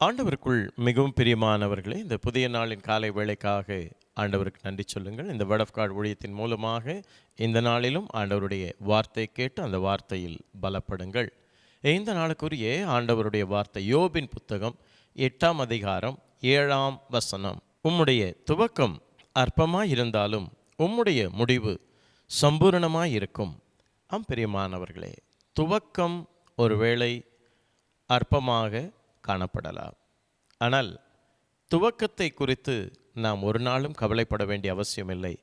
ஆண்டவருக்குள் மிகவும் பிரியமானவர்களே இந்த புதிய நாளின் காலை வேலைக்காக ஆண்டவருக்கு நன்றி சொல்லுங்கள். இந்த வேர்ட் ஆஃப் கார்டு ஊழியத்தின் மூலமாக இந்த நாளிலும் ஆண்டவருடைய வார்த்தை கேட்டு அந்த வார்த்தையில் பலப்படுங்கள். இந்த நாளுக்குரிய ஆண்டவருடைய வார்த்தை யோபின் புத்தகம் எட்டாம் அதிகாரம் ஏழாம் வசனம். உம்முடைய துவக்கம் அற்பமாக இருந்தாலும் உம்முடைய முடிவு சம்பூரணமாக இருக்கும் ஆம் பிரியமானவர்களே துவக்கம் ஒருவேளை அற்பமாக காணப்படலாம். ஆனால் துவக்கத்தை குறித்து நாம் ஒரு நாளும் கவலைப்பட வேண்டிய அவசியமில்லை.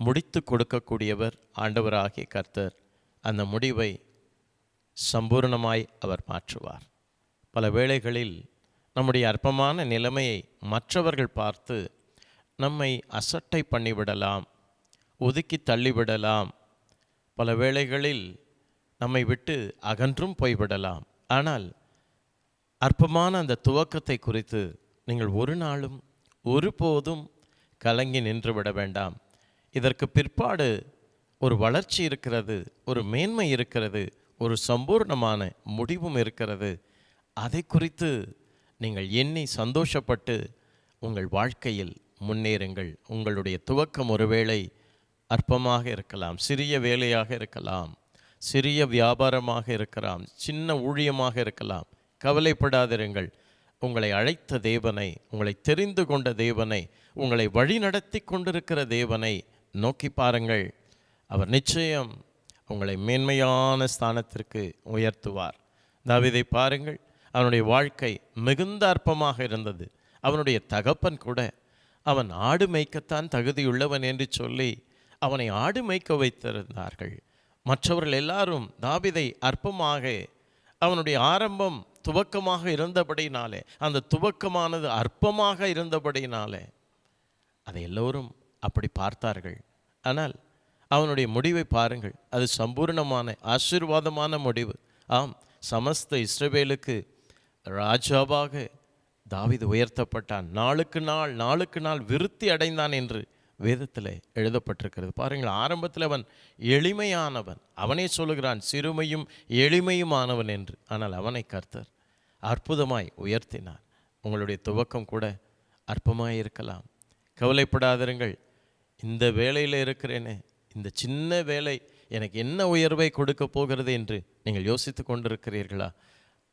முடித்து கொடுக்கக்கூடியவர் ஆண்டவராகிய கர்த்தர். அந்த முடிவை சம்பூர்ணமாய் அவர் மாற்றுவார். பல வேளைகளில் நம்முடைய அற்பமான நிலைமையை மற்றவர்கள் பார்த்து நம்மை அசட்டை பண்ணிவிடலாம் ஒதுக்கி தள்ளிவிடலாம். பல வேளைகளில் நம்மை விட்டு அகன்றும் போய்விடலாம். ஆனால் அற்பமான அந்த துவக்கத்தை குறித்து நீங்கள் ஒரு நாளும் ஒருபோதும் கலங்கி நின்று விட வேண்டாம். இதற்கு பிற்பாடு ஒரு வளர்ச்சி இருக்கிறது ஒரு மேன்மை இருக்கிறது ஒரு சம்பூர்ணமான முடிவும் இருக்கிறது. அதை குறித்து நீங்கள் எண்ணி சந்தோஷப்பட்டு உங்கள் வாழ்க்கையில் முன்னேறுங்கள். உங்களுடைய துவக்கம் ஒருவேளை அற்பமாக இருக்கலாம் சிறிய வேலையாக இருக்கலாம் சிறிய வியாபாரமாக இருக்கலாம் சின்ன ஊழியமாக இருக்கலாம். கவலைப்படாதிருங்கள். உங்களை அழைத்த தேவனை உங்களை தெரிந்து கொண்ட தேவனை உங்களை வழிநடத்தி கொண்டிருக்கிற தேவனை நோக்கி பாருங்கள். அவர் நிச்சயம் உங்களை மேன்மையான ஸ்தானத்திற்கு உயர்த்துவார். தாவிதை பாருங்கள். அவனுடைய வாழ்க்கை மிகுந்த அற்பமாக இருந்தது. அவனுடைய தகப்பன் கூட அவன் ஆடு மேய்க்கத்தான் தகுதியுள்ளவன் என்று சொல்லி அவனை ஆடு மேய்க்க வைத்திருந்தார்கள். மற்றவர்கள் எல்லாரும் தாவிதை அற்பமாக அவனுடைய ஆரம்பம் துவக்கமாக இருந்தபடினாலே அந்த துவக்கமானது அற்பமாக இருந்தபடினாலே அதை எல்லோரும் அப்படி பார்த்தார்கள். ஆனால் அவனுடைய முடிவை பாருங்கள். அது சம்பூர்ணமான ஆசீர்வாதமான முடிவு. ஆம் சமஸ்த இஸ்ரவேலுக்கு ராஜாவாக தாவிது உயர்த்தப்பட்டான். நாளுக்கு நாள் நாளுக்கு நாள் விருத்தி அடைந்தான் என்று வேதத்தில் எழுதப்பட்டிருக்கிறது. பாருங்கள் ஆரம்பத்தில் அவன் எளிமையானவன். அவனே சொல்லுகிறான் சிறுமையும் எளிமையுமானவன் என்று. ஆனால் அவனை கர்த்தர் அற்புதமாய் உயர்த்தினார். உங்களுடைய துவக்கம் கூட அற்பமாய் இருக்கலாம் கவலைப்படாதிருங்கள். இந்த வேலையில் இருக்கிறேனே இந்த சின்ன வேலை எனக்கு என்ன உயர்வை கொடுக்க போகிறது என்று நீங்கள் யோசித்து கொண்டிருக்கிறீர்களா?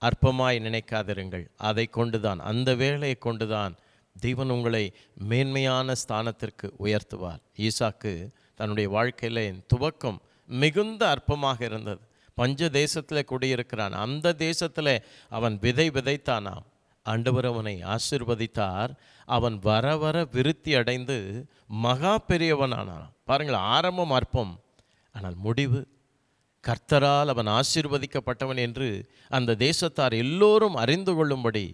அற்பமாய் நினைக்காதிருங்கள். அதை கொண்டுதான் அந்த வேலையை கொண்டுதான் தெய்வன் உங்களை மேன்மையான ஸ்தானத்திற்கு உயர்த்துவார். ஈசாக்கு தன்னுடைய வாழ்க்கையில் துவக்கம் மிகுந்த அற்பமாக இருந்தது. பஞ்ச தேசத்தில் குடியிருக்கிறான். அந்த தேசத்தில் அவன் விதை விதைத்தானாம். ஆண்டவர் அவனை ஆசிர்வதித்தார். அவன் வர வர விருத்தி அடைந்து மகா பெரியவனானான். பாருங்கள் ஆரம்பம் அற்பம் ஆனால் முடிவு. கர்த்தரால் அவன் ஆசிர்வதிக்கப்பட்டவன் என்று அந்த தேசத்தார் எல்லோரும் அறிந்து கொள்ளும்படி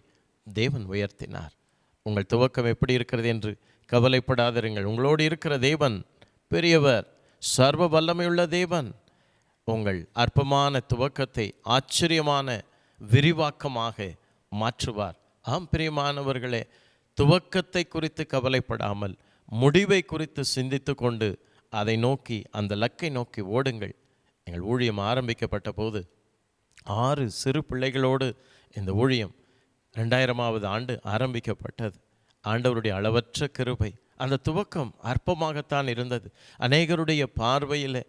தேவன் உயர்த்தினார். உங்கள் துவக்கம் எப்படி இருக்கிறது என்று கவலைப்படாதிருங்கள். உங்களோடு இருக்கிற தேவன் பெரியவர் சர்வ வல்லமையுள்ள தேவன். உங்கள் அற்பமான துவக்கத்தை ஆச்சரியமான விரிவாக்கமாக மாற்றுவார். ஆம் பிரியமானவர்களே துவக்கத்தை குறித்து கவலைப்படாமல் முடிவை குறித்து சிந்தித்து கொண்டு அதை நோக்கி அந்த லக்கை நோக்கி ஓடுங்கள். எங்கள் ஊழியம் ஆரம்பிக்கப்பட்ட போது ஆறு சிறு பிள்ளைகளோடு இந்த ஊழியம் ரெண்டாயிரமாவது ஆண்டு ஆரம்பிக்கப்பட்டது. ஆண்டவருடைய அளவற்ற கிருபை அந்த துவக்கம் அற்பமாகத்தான் இருந்தது. அநேகருடைய பார்வையில்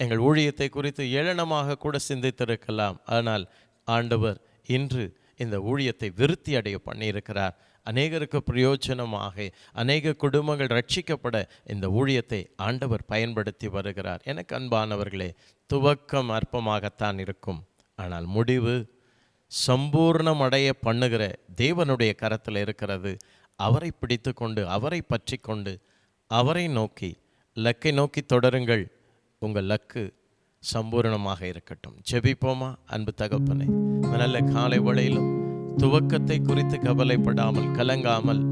எங்கள் ஊழியத்தை குறித்து ஏளனமாக கூட சிந்தித்திருக்கலாம். ஆனால் ஆண்டவர் இன்று இந்த ஊழியத்தை விருத்தி அடைய பண்ணியிருக்கிறார். அநேகருக்கு பிரயோஜனமாக அநேக குடும்பங்கள் ரட்சிக்கப்பட இந்த ஊழியத்தை ஆண்டவர் பயன்படுத்தி வருகிறார். எனக்கு அன்பானவர்களே துவக்கம் அற்பமாகத்தான் இருக்கும். ஆனால் முடிவு சம்பூர்ணமடைய பண்ணுகிற தேவனுடைய கரத்தில் இருக்கிறது. அவரை பிடித்து கொண்டு அவரை பற்றி கொண்டு அவரை நோக்கி லக்கை நோக்கி தொடருங்கள். உங்கள் லக்கு சம்பூரணமாக இருக்கட்டும். ஜெபிப்போமா அன்பு தகப்பனே? நல்ல காலை வழியிலும் துவக்கத்தை குறித்து கவலைப்படாமல் கலங்காமல்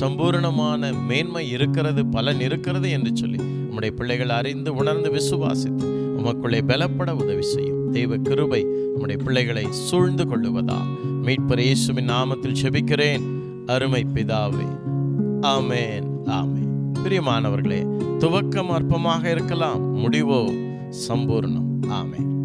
சம்பூரணமான மேன்மை இருக்கிறது பலன் இருக்கிறது என்று சொல்லி நம்முடைய பிள்ளைகள் அறிந்து உணர்ந்து விசுவாசித்து உமக்குள்ளே பலப்பட உதவி செய்யும். தெய்வ கிருபை நம்முடைய பிள்ளைகளை சூழ்ந்து கொள்ளுவதா? மீட்பர் இயேசுவின் நாமத்தில் செபிக்கிறேன் அருமை பிதாவே. ஆமேன் ஆமேன். பிரியமானவர்களே துவக்கம் அற்பமாக இருக்கலாம். முடிவோ சம்பூர்ணம். ஆமே